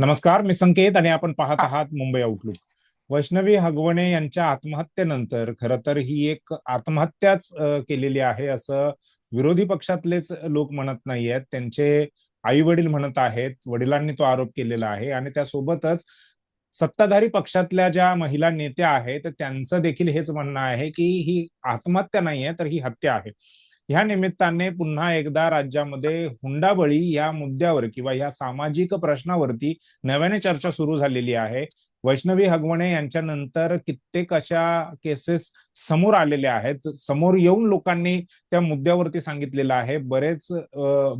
नमस्कार मी संकेत आणि आपण पाहत आहात मुंबई आउटलुक वैष्णवी हगवणे यांच्या आत्महत्येनंतर खर तर ही एक आत्महत्याच केलेली आहे असं विरोधी पक्षातलेच लोक म्हणत नाहीयेत. त्यांचे आई वडील म्हणत आहेत वडिलांनी तो आरोप केलेला आहे आणि त्यासोबतच सत्ताधारी पक्षातल्या ज्या महिला नेत्या आहेत त्यांचं देखील हेच म्हणणं आहे की ही आत्महत्या नाहीये तर ही हत्या आहे. ह्या निमित्ताने पुन्हा एकदा राज्यामध्ये हुंडाबळी या मुद्द्यावर किंवा या सामाजिक प्रश्नावरती नव्याने चर्चा सुरू झालेली आहे. वैष्णवी हगवणे यांच्या नंतर कित्येक अशा केसेस समोर आलेल्या आहेत. समोर येऊन लोकांनी त्या मुद्द्यावरती सांगितलेलं आहे. बरेच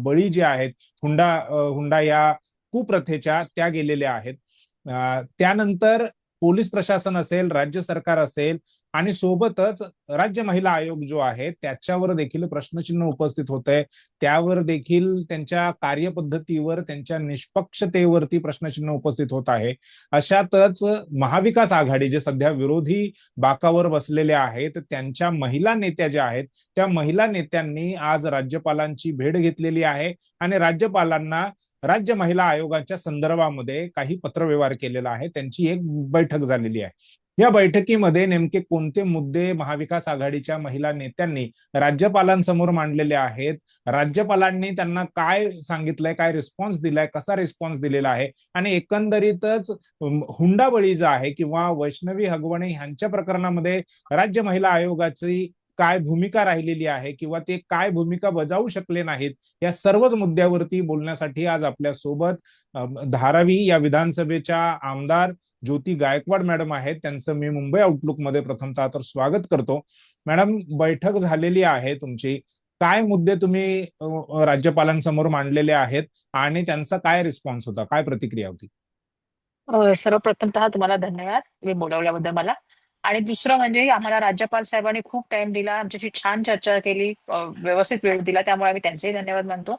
बळी जे आहेत हुंडा हुंडा या कुप्रथेच्या त्या गेलेल्या आहेत. त्यानंतर पोलीस प्रशासन असेल राज्य सरकार असेल आणि सोबतच राज्य महिला आयोग जो आहे त्याच्यावर देखील प्रश्नचिन्ह उपस्थित होत आहे त्यावर देखील त्यांच्या कार्यपद्धतीवर त्यांच्या निष्पक्षतेवरती प्रश्नचिन्ह उपस्थित होत आहे. अशातच महाविकास आघाडी जे सध्या विरोधी बाकावर बसलेले आहेत त्यांच्या महिला नेत्या ज्या आहेत त्या महिला नेत्यांनी आज राज्यपालांची भेट घेतलेली आहे आणि राज्यपालांना राज्य महिला आयोगाच्या संदर्भामध्ये काही पत्रव्यवहार केलेला आहे. त्यांची एक बैठक झालेली आहे. या बैठकीमध्ये नेमके कोणते मुद्दे महाविकास आघाडीच्या महिला नेत्यांनी राज्यपालांसमोर मांडलेले आहेत? राज्यपालांनी त्यांना काय सांगितलंय काय रिस्पॉन्स दिलाय कसा रिस्पॉन्स दिलेला आहे? आणि एकंदरीतच हुंडाबळी जो आहे किंवा वैष्णवी हगवणे ह्यांच्या प्रकरणामध्ये राज्य महिला आयोगाची काय भूमिका राहिलेली आहे किंवा ते काय भूमिका बजावू शकले नाहीत या सर्वच मुद्द्यावरती बोलण्यासाठी आज आपल्यासोबत धारावी या विधानसभेच्या आमदार ज्योती गायकवाड मॅडम आहेत. त्यांचं मी मुंबई आउटलुकमध्ये प्रथमतः तर स्वागत करतो. मॅडम बैठक झालेली आहे तुमची. काय मुद्दे तुम्ही राज्यपालांसमोर मांडलेले आहेत? आणि त्यांचा काय रिस्पॉन्स होता? काय प्रतिक्रिया होती? सर्वप्रथमतः तुम्हाला धन्यवाद. मी बोलवल्याबद्दल मला. आणि दुसरं म्हणजे आम्हाला राज्यपाल साहेबांनी खूप टाइम दिला. आमच्याशी छान चर्चा केली. व्यवस्थित वेळ दिला. त्यामुळे आम्ही त्यांचेही धन्यवाद मानतो.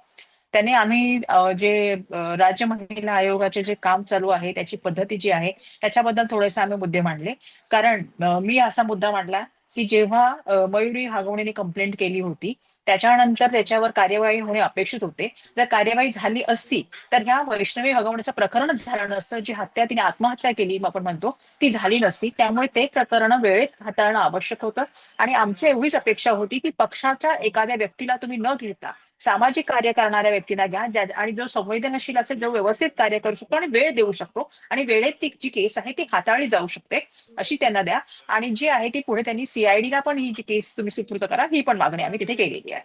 त्याने आम्ही अ, जे अ, राज्य महिला आयोगाचे जे काम चालू आहे त्याची पद्धती जी आहे त्याच्याबद्दल थोडेसे आम्ही मुद्दे मांडले. कारण अ, मी असा मुद्दा मांडला की जेव्हा अ, मयुरी हागवणेने कंप्लेंट केली होती त्याच्यानंतर त्याच्यावर कार्यवाही होणे अपेक्षित होते. जर कार्यवाही झाली असती तर ह्या वैष्णवी हगवण्याचं प्रकरणच झालं नसतं. जी हत्या तिने आत्महत्या केली आपण म्हणतो ती झाली नसती. त्यामुळे ते प्रकरण वेळेत हाताळणं आवश्यक होतं. आणि आमची एवढीच अपेक्षा होती की पक्षाच्या एखाद्या व्यक्तीला तुम्ही न घेता सामाजिक कार्य करणाऱ्या व्यक्तीला घ्या ज्या आणि जो संवेदनशील असेल जो व्यवस्थित कार्य करू शकतो आणि वेळ देऊ शकतो. आणि वेळेत ती जी केस आहे ती हाताळली जाऊ शकते अशी त्यांना द्या. आणि जी आहे ती पुढे त्यांनी सीआयडीला पण ही जी केस तुम्ही सुपूर्द करा ही पण मागणी आम्ही तिथे केलेली आहे.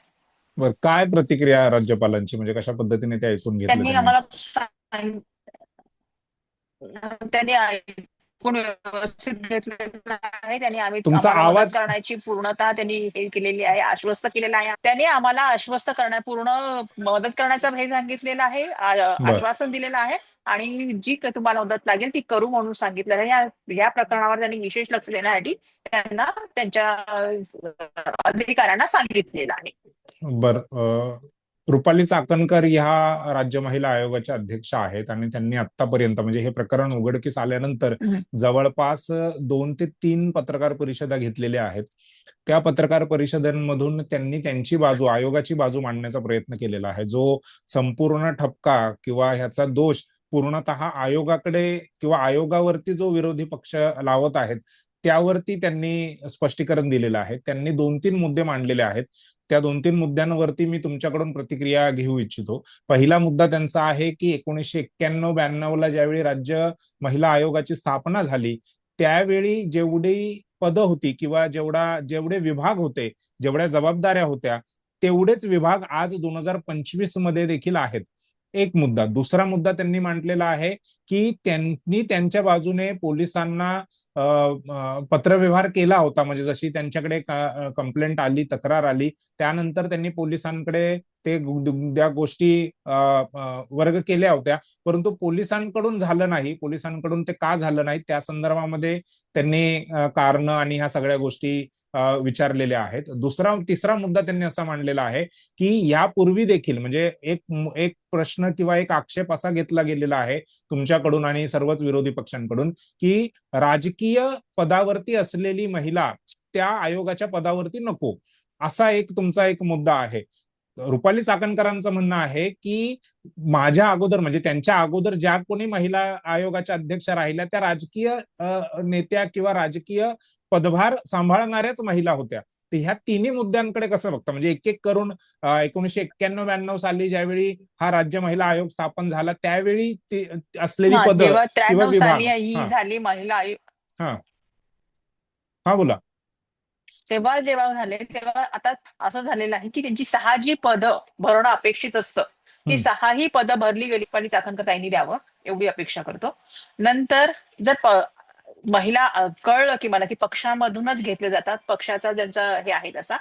बर काय प्रतिक्रिया राज्यपालांची? म्हणजे कशा पद्धतीने ते ऐकून घेतलं त्यांनी? आम्हाला त्यांनी व्यवस्थित घेतलेलं आहे त्यांनी आम्ही तुमचा आवाज- करण्याची पूर्णता त्यांनी हे केलेली आहे आश्वस्त केलेलं आहे. त्यांनी आम्हाला आश्वस्त करण्या पूर्ण मदत करण्याचं हे सांगितलेलं आहे. आश्वासन दिलेलं आहे. आणि जी तुम्हाला मदत लागेल ती करू म्हणून सांगितलं आहे. या या प्रकरणावर त्यांनी विशेष लक्ष देण्यासाठी त्यांना त्यांच्या अधिकाऱ्यांना सांगितलेलं आहे. बर रुपाली चाकणकर ह्या राज्य महिला आयोगाच्या अध्यक्ष आहेत आणि त्यांनी आतापर्यंत म्हणजे हे प्रकरण उघडकीस आल्यानंतर. जवळपास दोन ते तीन पत्रकार परिषदा घेतलेल्या आहेत त्या पत्रकार परिषदांमधून त्यांनी त्यांची बाजू आयोगाची बाजू मांडण्याचा प्रयत्न केलेला आहे जो संपूर्ण ठपका किंवा ह्याचा दोष पूर्णतः आयोगाकडे किंवा आयोगावरती जो विरोधी पक्ष लावत आहेत त्यावरती त्यांनी स्पष्टीकरण दिलेलं आहे. त्यांनी दोन तीन मुद्दे मांडलेले आहेत. त्या दोन तीन मुद्द्यांवरती मी तुमच्याकडून प्रतिक्रिया घेऊ इच्छितो. पहिला मुद्दा त्यांचा आहे की एकोणीसशे एक्क्याण्णव ब्याण्णव ला ज्यावेळी राज्य महिला आयोगाची स्थापना झाली त्यावेळी जेवढी पदं होती किंवा जेवढा जेवढे विभाग होते जेवढ्या जबाबदाऱ्या होत्या तेवढेच विभाग आज दोन हजार पंचवीसमध्ये देखील आहेत. एक मुद्दा. दुसरा मुद्दा त्यांनी मांडलेला आहे की त्यांनी त्यांच्या बाजूने पोलिसांना पत्रव्यवहार केला होता. म्हणजे जशी त्यांच्याकडे कंप्लेंट आली तक्रार आली त्यानंतर त्यांनी पोलिसांकडे ते त्या गोष्टी वर्ग केल्या होत्या. परंतु पोलिसांकडून झालं नाही. पोलिसांकडून ते का झालं नाही? त्या संदर्भामध्ये त्यांनी कारण आणि ह्या सगळ्या गोष्टी विचारलेले आहेत. दुसरा तिसरा मुद्दा त्यांनी असा मांडलेला आहे की यापूर्वी देखील म्हणजे एक एक प्रश्न किंवा एक आक्षेप असा घेतला गेलेला आहे तुमच्याकडून आणि सर्वच विरोधी पक्षांकडून की राजकीय पदावरती असलेली महिला त्या आयोगाच्या पदावरती नको. असा एक तुमचा एक मुद्दा आहे. रुपाली चाकणकरांचं म्हणणं आहे की माझ्या अगोदर म्हणजे त्यांच्या अगोदर ज्या कोणी महिला आयोगाच्या अध्यक्ष राहिल्या त्या राजकीय नेत्या किंवा राजकीय पदभार सांभाळणाऱ्याच महिला होत्या. तर ह्या तिन्ही मुद्द्यांकडे कसं बघता? म्हणजे एक एक करून एकोणीशे एक्क्याण्णव ब्याण्णव साली ज्यावेळी हा राज्य महिला आयोग स्थापन झाला त्यावेळी असलेली हा, पद विभाग. ही हा. झाली महिला आयोग. हा. बोला. तेव्हा जेव्हा झाले तेव्हा आता असं झालेलं आहे की त्यांची सहा जी पदं भरणं अपेक्षित असतं. ती. सहाही पदं भरली गेली पाहिजे चाकणकर ताईंनी द्यावं एवढी अपेक्षा करतो. नंतर जर महिला अ, कळलं की मला की पक्षामधूनच घेतले जातात. पक्षाचा ज्यांचा हे आहे तसा.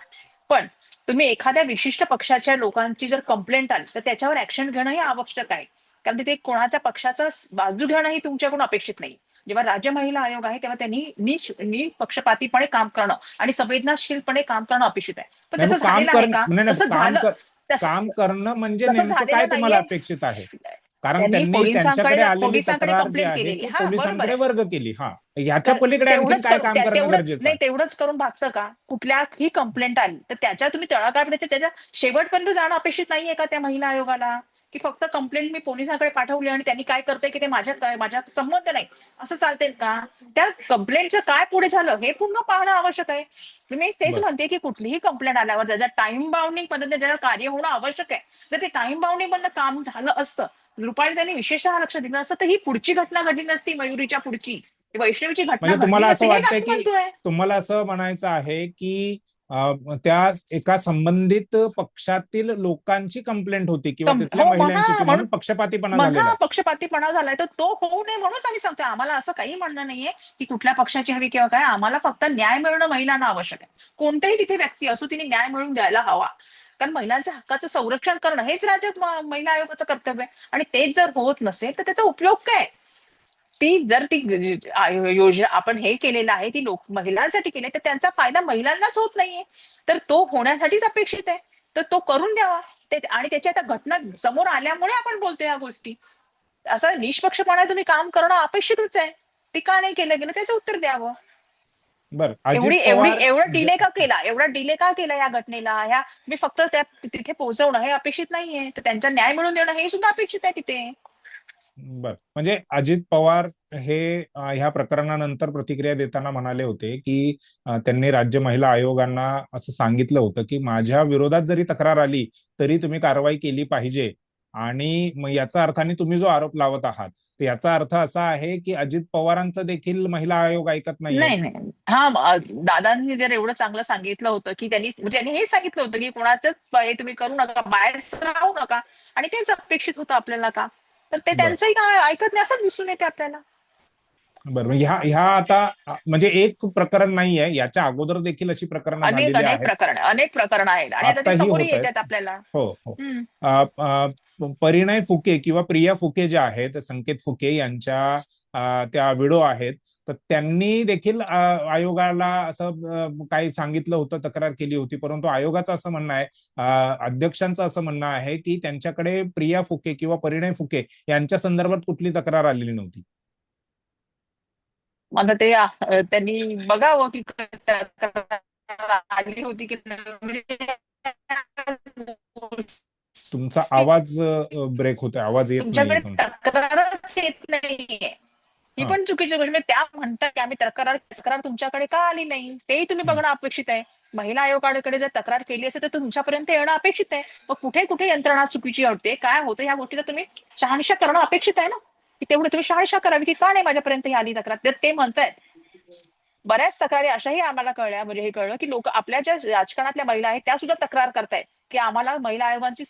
पण तुम्ही एखाद्या विशिष्ट पक्षाच्या लोकांची जर कंप्लेंट आली तर त्याच्यावर ऍक्शन घेणं हे आवश्यक आहे. कारण तिथे कोणाच्या पक्षाचा बाजू घेणं ही तुमच्याकडून अपेक्षित नाही. जेव्हा राज्य महिला आयोग आहे तेव्हा त्यांनी निश निपक्षपातीपणे काम करणं आणि संवेदनाशीलपणे काम करणं अपेक्षित आहे. पण नाही, तसं मग काम झालेलं आहे करणं का नाही, नाही, तसं काम झालं कर- तसं- काम करणं म्हणजे तसं नेमकं झालेलं काय तुम्हाला नाहीये. अपेक्षित आहे? कारण त्यांनी त्यांच्याकडे आलेली तक्रार जी आहे. ती पोलिसांकडे. वर्ग केली. हा. ह्याच्या तर पलीकडे आणखी काय काम करणं गरजेचं नाही तेवढंच करून भागतं का? कुठल्याही कंप्लेंट आली? तर त्याच्या तुम्ही तळागाळापर्यंत त्याच्या शेवटपर्यंत जाणं अपेक्षित नाहीये का त्या महिला आयोगाला? की फक्त कंप्लेंट मी पोलिसांकडे पाठवली आणि त्यांनी काय करते की ते माझ्या माझ्या संबंध नाही? असं चालते का? त्या कंप्लेंटचं काय पुढे झालं? हे पूर्ण पाहणं आवश्यक आहे. मी तेच. म्हणते की कुठलीही कंप्लेंट आल्यावर त्याच्या टाइम बाउंडिंग पद्धतीने त्याच्यावर कार्य होणं आवश्यक आहे जर ते टाइम बाउंडिंग मधलं काम झालं असतं रुपाली त्यांनी विशेषतः लक्ष दिलं असतं तर ही पुढची घटना घडली नसती मयूरीच्या पुढची. वैष्णवीची घटना म्हणजे तुम्हाला असं आम्ही की. तुम्हाला असं म्हणायचं आहे की त्या एका संबंधित पक्षातील लोकांची कंप्लेंट होती किंवा तिथल्या हो, महिलांची म्हणून पक्षपातीपणा आहे. पक्षपातीपणा झालाय तर तो होऊ नये म्हणूनच आम्ही सांगतोय. आम्हाला असं काही म्हणणं नाहीये की कुठल्या पक्षाची हवी किंवा काय. आम्हाला फक्त न्याय मिळणं महिलांना आवश्यक आहे. कोणतेही तिथे व्यक्ती असो तिने न्याय मिळवून द्यायला हवा. कारण महिलांच्या हक्काचं संरक्षण करणं हेच राज्य महिला आयोगाचं कर्तव्य आहे. आणि तेच जर होत नसेल तर त्याचा उपयोग काय? ती जर ती योजना आपण हे केलेलं आहे ती लोक महिलांसाठी केली तर त्यांचा फायदा महिलांनाच होत नाहीये. तर तो होण्यासाठीच अपेक्षित आहे. तर तो करून द्यावा. ते आणि त्याच्या आता घटना समोर आल्यामुळे आपण बोलतोय या गोष्टी. असं निष्पक्षपणे तुम्ही काम करणं अपेक्षितच आहे. ते का नाही केलं गेलं त्याचं उत्तर द्यावं. बरं एवढी एवढी एवढं डिले का केला? एवढा डिले का केला या घटनेला? ह्या मी फक्त त्या तिथे पोहोचवणं हे अपेक्षित नाहीये. तर त्यांचा न्याय मिळवून देणं हे सुद्धा अपेक्षित आहे तिथे. बर म्हणजे अजित पवार हे ह्या प्रकरणानंतर प्रतिक्रिया देताना म्हणाले होते की त्यांनी राज्य महिला आयोगांना असं सांगितलं होतं की माझ्या विरोधात जरी तक्रार आली तरी तुम्ही कारवाई केली पाहिजे. आणि मग याचा अर्थाने तुम्ही जो आरोप लावत आहात याचा अर्थ असा आहे की अजित पवारांचं देखील महिला आयोग ऐकत नाही नाही. हा दादांनी जर एवढं चांगलं सांगितलं होतं की त्यांनी म्हणजे त्यांनी हे सांगितलं होतं की कोणाचंच हे तुम्ही करू नका बाहेर राहू नका. आणि तेच अपेक्षित होतं आपल्याला का? तर ते. त्यांचंही काय ऐकत नाही असं दिसून येते आपल्याला. बरं मग ह्या ह्या आता म्हणजे एक प्रकरण नाहीये याच्या अगोदर देखील अशी प्रकरणं अनेक प्रकरण अनेक प्रकरण आहेत. आणि. येतात आपल्याला. हो हो. परिणय फुके किंवा प्रिया फुके ज्या आहेत संकेत फुके यांच्या त्या विडो आहेत. तर त्यांनी देखील आयोगाला असं काही सांगितलं होतं तक्रार केली होती. परंतु आयोगाचं असं म्हणणं आहे अध्यक्षांचं असं म्हणणं आहे की त्यांच्याकडे प्रिया फुके किंवा परिणय फुके यांच्या संदर्भात कुठली तक्रार आलेली नव्हती. आता ते अ, त्यांनी बघावं की तक्रार आली होती की नाही. म्हणजे तुमचा आवाज ब्रेक होतोय. आवाज येत तुमच्याकडे तुमचा. तक्रारच येत नाहीये. ही हा. पण चुकीची गोष्ट त्या म्हणतात की आम्ही तक्रार तक्रार तुमच्याकडे का आली नाही? तेही तुम्ही. बघणं अपेक्षित आहे. महिला आयोगाकडे जर तक्रार केली असेल तर तुमच्यापर्यंत येणं अपेक्षित आहे. मग कुठे कुठे यंत्रणा चुकीची होते काय होतं ह्या गोष्टीचा तुम्ही शहानिशा करणं अपेक्षित आहे ना? की तेवढं तुम्ही शहानिशा करावी की का नाही माझ्यापर्यंत ही आली तक्रार? तर ते म्हणतायत. बऱ्याच तक्रारी अशाही आम्हाला कळल्या म्हणजे हे कळलं की लोक आपल्या ज्या राजकारणातल्या महिला आहेत त्या सुद्धा तक्रार करतायत की आम्हाला महिला आयोगांची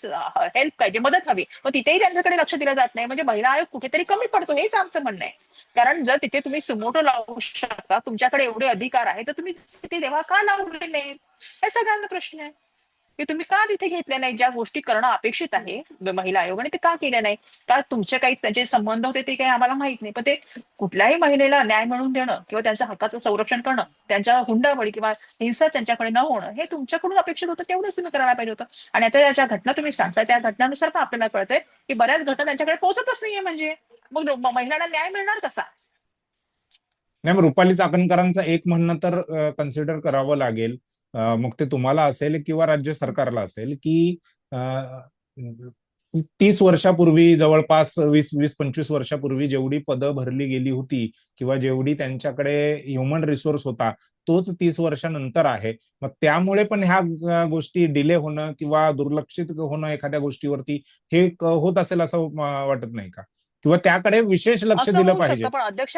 हेल्प पाहिजे मदत हवी. मग तिथेही त्यांच्याकडे लक्ष दिलं जात नाही. म्हणजे महिला आयोग कुठेतरी कमी पडतो हेच आमचं म्हणणं आहे. कारण जर तिथे तुम्ही सुमोटो लावू शकता तुमच्याकडे एवढे अधिकार आहे तर तुम्ही तिथे तेव्हा का लावले नाहीत? हे सगळ्यांना प्रश्न आहे. की तुम्ही का तिथे घेतल्या नाही? ज्या गोष्टी करणं अपेक्षित आहे महिला आयोगाने ते का केल्या नाही? का तुमचे काही त्यांचे संबंध होते ते काही आम्हाला माहीत नाही? पण ते कुठल्याही महिलेला न्याय मिळवून देणं किंवा त्यांच्या हक्काचं संरक्षण करणं त्यांच्या हुंडाबळी किंवा हिंसा त्यांच्याकडे न होणं हे तुमच्याकडून अपेक्षित होतं तेवढंच तुम्ही करायला पाहिजे होतं. आणि आता ज्या घटना तुम्ही सांगताय त्या घटनानुसार पण आपल्याला कळतंय की बऱ्याच घटना त्यांच्याकडे पोहोचतच नाहीये म्हणजे. मग महिलांना न्याय मिळणार कसा? नाही मग रुपाली चाकणकरांचं एक म्हणणं तर कन्सिडर करावं लागेल. मग ते तुम्हाला असेल किंवा राज्य सरकारला असेल की तीस वर्षापूर्वी जवळपास वीस वीस पंचवीस वर्षापूर्वी जेवढी पदं भरली गेली होती किंवा जेवढी त्यांच्याकडे ह्युमन रिसोर्स होता तोच तीस वर्षानंतर आहे. मग त्यामुळे पण ह्या गोष्टी डिले होणं किंवा दुर्लक्षित होणं एखाद्या गोष्टीवरती हे होत असेल असं वाटत नाही का? किंवा त्याकडे विशेष लक्ष दिलं पाहिजे. पण अध्यक्ष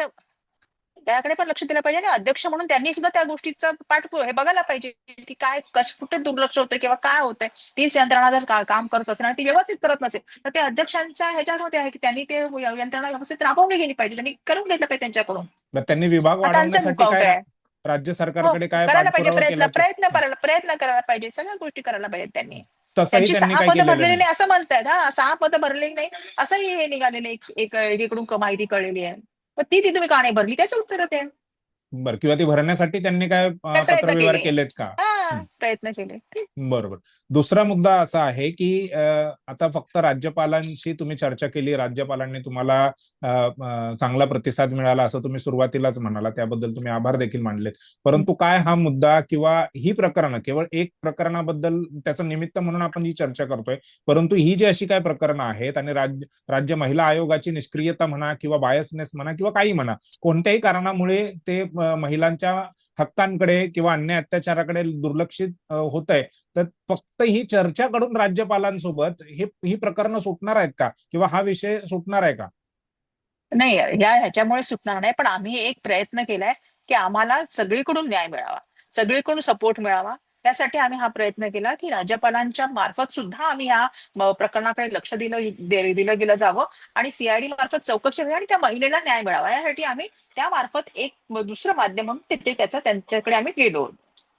त्याकडे पण लक्ष दिलं पाहिजे आणि अध्यक्ष म्हणून त्यांनी सुद्धा त्या गोष्टीचा पाठ हे बघायला पाहिजे की काय कश कुठे दुर्लक्ष होतंय किंवा काय होतंय. तीच यंत्रणा जर काम करत असेल आणि ती व्यवस्थित करत नसेल तर ते अध्यक्षांच्या ह्याच्यामध्ये आहे की त्यांनी ते यंत्रणा व्यवस्थित राबवली गेली पाहिजे. त्यांनी करून घेतलं पाहिजे त्यांच्याकडून. त्यांनी विभाग वाढवण्यासाठी राज्य सरकारकडे काय हो, करायला पाहिजे. प्रयत्न प्रयत्न करायला प्रयत्न करायला पाहिजे. सगळ्या गोष्टी करायला पाहिजेत त्यांनी. त्यांची सहा पदं भरलेली नाही. असं म्हणतायत. हा सहा पदं भरलेली नाही. असंही हे निघालेलं एक एक एकीकडून माहिती कळलेली आहे. पण ती ती तुम्ही का नाही भरली त्याचे उत्तर ते बरं किंवा ती भरण्यासाठी त्यांनी काय अ, काय प्रयत्न पत्रव्यवहार केले? केलेत का. प्रयत्न केले. बरोबर. दुसरा मुद्दा असा आहे की आता फक्त राज्यपालांशी तुम्ही चर्चा केली राज्यपालांनी तुम्हाला चांगला प्रतिसाद मिळाला असं तुम्ही सुरुवातीलाच म्हणाला त्याबद्दल तुम्ही आभार देखील मानलेत. परंतु काय हा मुद्दा किंवा ही प्रकरणं केवळ एक प्रकरणाबद्दल त्याचं निमित्त म्हणून आपण ही चर्चा करतोय परंतु ही जी अशी काय प्रकरणं आहेत आणि राज्य राज्य महिला आयोगाची निष्क्रियता म्हणा किंवा बायसनेस म्हणा किंवा काही म्हणा कोणत्याही कारणामुळे ते महिलांच्या हक्कांकडे किंवा अन्य अत्याचाराकडे दुर्लक्षित होत आहे तर फक्त ही चर्चा कडून राज्यपालांसोबत हे ही प्रकरणं सुटणार आहेत का? किंवा हा विषय सुटणार आहे का? नाही या ह्याच्यामुळे सुटणार नाही. पण आम्ही एक प्रयत्न केलाय की आम्हाला सगळीकडून न्याय मिळावा. सगळीकडून सपोर्ट मिळावा. त्यासाठी आम्ही हा प्रयत्न केला की राज्यपालांच्या मार्फत सुद्धा आम्ही ह्या प्रकरणाकडे लक्ष दिलं दिलं गेलं जावं. आणि सीआयडी मार्फत चौकशी व्हावी आणि त्या महिलेला न्याय मिळावा. यासाठी आम्ही त्या मार्फत एक दुसरं माध्यम म्हणून ते- त्याचा त्यांच्याकडे आम्ही गेलो.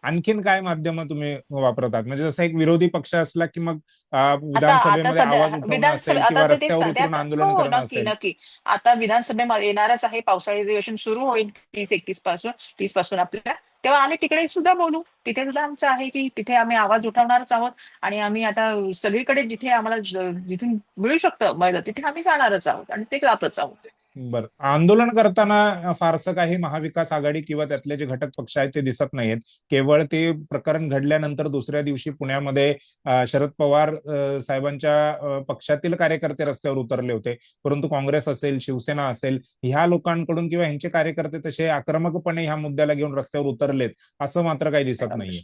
आणखीन काय माध्यम तुम्ही वापरतात? म्हणजे जसं एक विरोधी पक्ष असला की मग विधानसभेमध्ये आवाज उठवणं आंदोलन हो करणं नक्की आता विधानसभेमध्ये येणारच आहे. पावसाळी अधिवेशन सुरू होईल तीस एकतीसपासून तीसपासून आपल्या तेव्हा आम्ही तिकडे सुद्धा बोलू. तिथे सुद्धा आमचं आहे की तिथे आम्ही आवाज उठवणारच आहोत आणि आम्ही आता सगळीकडे जिथे आम्हाला जिथून मिळू शकतं तिथे आम्ही जाणारच आहोत आणि ते जातच आहोत. बर. आंदोलन करताना फारसं काही महाविकास आघाडी किंवा त्यातले जे घटक पक्ष आहेत ते दिसत नाहीत केवळ ते प्रकरण घडल्यानंतर दुसऱ्या दिवशी पुण्यामध्ये शरद पवार साहेबांच्या पक्षातील कार्यकर्ते रस्त्यावर उतरले होते. परंतु काँग्रेस असेल शिवसेना असेल ह्या लोकांकडून किंवा ह्यांचे कार्यकर्ते तसे आक्रमकपणे ह्या मुद्द्याला घेऊन रस्त्यावर उतरलेत असं मात्र काही दिसत नाहीये.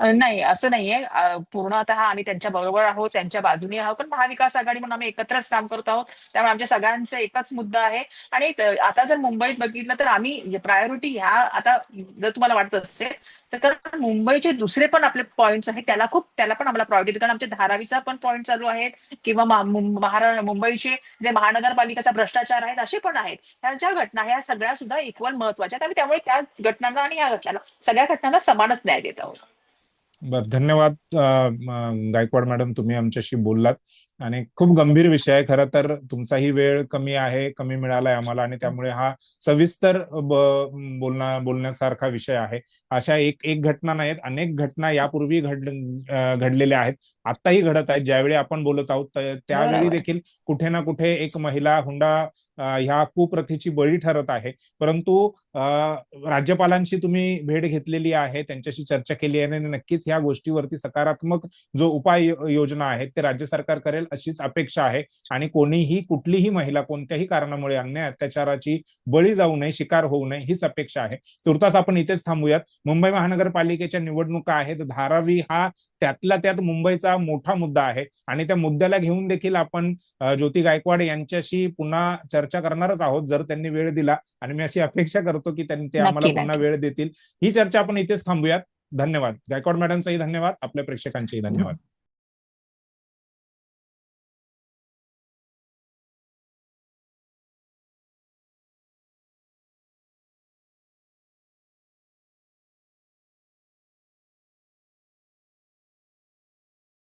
अ, नाही असं नाहीये. अ, पूर्णतः आम्ही त्यांच्या बरोबर आहोत त्यांच्या बाजूने आहोत. पण महाविकास आघाडी म्हणून आम्ही एकत्रच काम करत आहोत. त्यामुळे आमच्या सगळ्यांचा एकच मुद्दा आहे. आणि त- आता जर मुंबईत बघितलं तर आम्ही प्रायोरिटी ह्या आता जर तुम्हाला वाटत असेल तर कारण मुंबईचे दुसरे पण आपले पॉइंट्स आहेत. त्याला खूप त्याला पण आम्हाला प्रायोरिटी कारण आमच्या धारावीचा पण पॉईंट चालू आहेत. किंवा मा- महारा मुंबईचे जे महानगरपालिकेचा भ्रष्टाचार आहेत असे पण आहेत. ह्या ज्या घटना ह्या सगळ्या सुद्धा इक्वल महत्त्वाच्या आहेत. आम्ही त्यामुळे त्या घटनांना आणि या घटनाला सगळ्या घटनांना समानच न्याय देत आहोत. बर धन्यवाद गायकवाड मॅडम तुम्ही आमच्याशी बोललात. आणि खूप गंभीर विषय आहे खरं तर तुमचाही वेळ कमी आहे कमी मिळालाय आम्हाला आणि त्यामुळे हा सविस्तर ब- बोलणा बोलण्यासारखा विषय आहे. अशा एक एक घटना नाहीत अनेक घटना यापूर्वी घड घडलेल्या आहेत. आत्ताही घडत आहेत. ज्यावेळी आपण बोलत आहोत त्या- त्यावेळी. देखील कुठे ना कुठे एक महिला हुंडा ह्या कुप्रथेची बळी ठरत आहे. परंतु राज्यपालांशी तुम्ही भेट घेतलेली आहे त्यांच्याशी चर्चा केली आहे आणि नक्कीच ह्या गोष्टीवरती सकारात्मक जो उपाय योजना आहेत ते राज्य सरकार करेल अशीच अपेक्षा आहे. आणि कोणीही कुठलीही महिला कोणत्याही कारणामुळे अन्याय अत्याचाराची बळी जाऊ नये शिकार होऊ नये हीच अपेक्षा आहे. तुर्तास आपण इथेच थांबूयात. मुंबई महानगरपालिकेच्या निवडणुका आहेत. धारावी हा त्यातला त्यात मुंबईचा मोठा मुद्दा आहे. आणि त्या मुद्द्याला घेऊन देखील आपण ज्योती गायकवाड यांच्याशी पुन्हा चर्चा करणारच आहोत जर त्यांनी वेळ दिला. आणि मी अशी अपेक्षा करतो की त्यांनी ते आम्हाला पुन्हा. वेळ देतील. ही चर्चा आपण इथेच थांबूयात. धन्यवाद. गायकवाड मॅडमचाही धन्यवाद. आपल्या प्रेक्षकांचेही धन्यवाद.